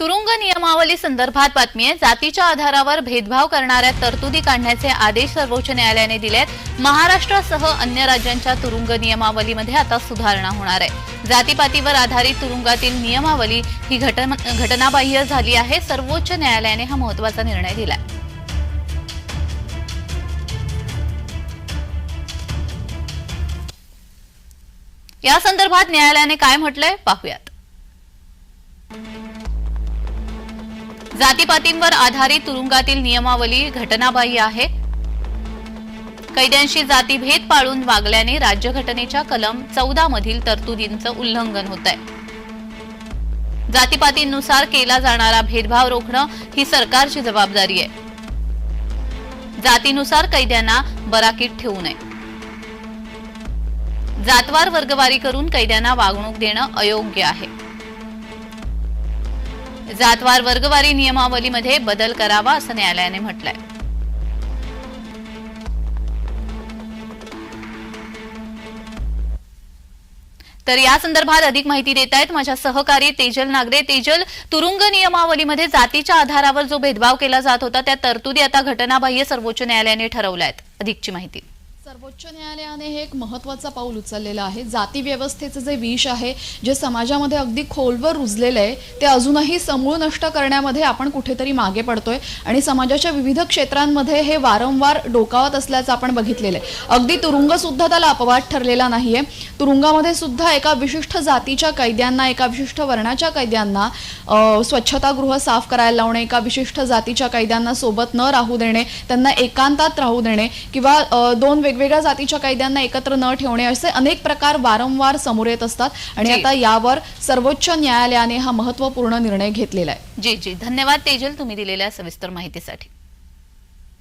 तुरुंग नियमावली संदर्भात बातमी आहे. जातीच्या आधारावर भेदभाव करणाऱ्या तरतुदी काढण्याचे आदेश सर्वोच्च न्यायालयाने दिलेत. महाराष्ट्रासह अन्य राज्यांच्या तुरुंग नियमावलीमध्ये आता सुधारणा होणार आहे. जातीपातीवर आधारित तुरुंगातील नियमावली ही घटनाबाह्य झाली आहे. सर्वोच्च न्यायालयाने हा महत्त्वाचा निर्णय दिलाय. या संदर्भात न्यायालयाने काय म्हटलंय? पाहूयात. जातीपातींवर आधारित तुरुंगातील नियमावली घटनाबाह्य आहे. कैद्यांशी जातीभेद पाळून वागल्याने राज्यघटनेच्या कलम चौदा मधील तरतुदींचं उल्लंघन होत आहे जातीपातींनुसार केला जाणारा भेदभाव रोखणं ही सरकारची जबाबदारी आहे. जातीनुसार कैद्यांना बराकीत ठेवू नये. जातवार वर्गवारी करून कैद्यांना वागणूक देणं अयोग्य आहे. जातवार वर्गवारी नियमावलीमध्ये बदल करावा असं न्यायालयाने म्हटलंय. तर या संदर्भात अधिक माहिती देत आहेत माझ्या सहकारी तेजल नागरे. तेजल तुरुंग नियमावलीमध्ये जातीच्या आधारावर जो भेदभाव केला जात होता त्या तरतुदी आता घटनाबाह्य सर्वोच्च न्यायालयाने ठरवल्या आहेत अधिकची माहिती. सर्वोच्च न्यायालयाने हे एक महत्वाचं पाऊल उचललेलं आहे. जाती व्यवस्थेचं जे विष आहे जे समाजामध्ये अगदी खोलवर रुजलेलं आहे ते अजूनही समूळ नष्ट करण्यामध्ये आपण कुठेतरी मागे पडतोय आणि समाजाच्या विविध क्षेत्रांमध्ये हे वारंवार डोकावत असल्याचं आपण बघितलेलं आहे. अगदी तुरुंग सुद्धा त्याला अपवाद ठरलेला नाहीये. तुरुंगामध्ये सुद्धा एका विशिष्ट जातीच्या कैद्यांना एका विशिष्ट वर्णाच्या कैद्यांना स्वच्छतागृह साफ करायला लावणे एका विशिष्ट जातीच्या कैद्यांना सोबत न राहू देणे त्यांना एकांतात राहू देणे किंवा दोन वेग वेगवेगळ्या जातीच्या कैद्यांना एकत्र न ठेवणे असे अनेक प्रकार वारंवार समोर येत असतात. आणि. आता यावर सर्वोच्च न्यायालयाने हा महत्त्वपूर्ण निर्णय घेतलेला आहे. जी जी. धन्यवाद तेजल तुम्ही दिलेल्या सविस्तर माहितीसाठी.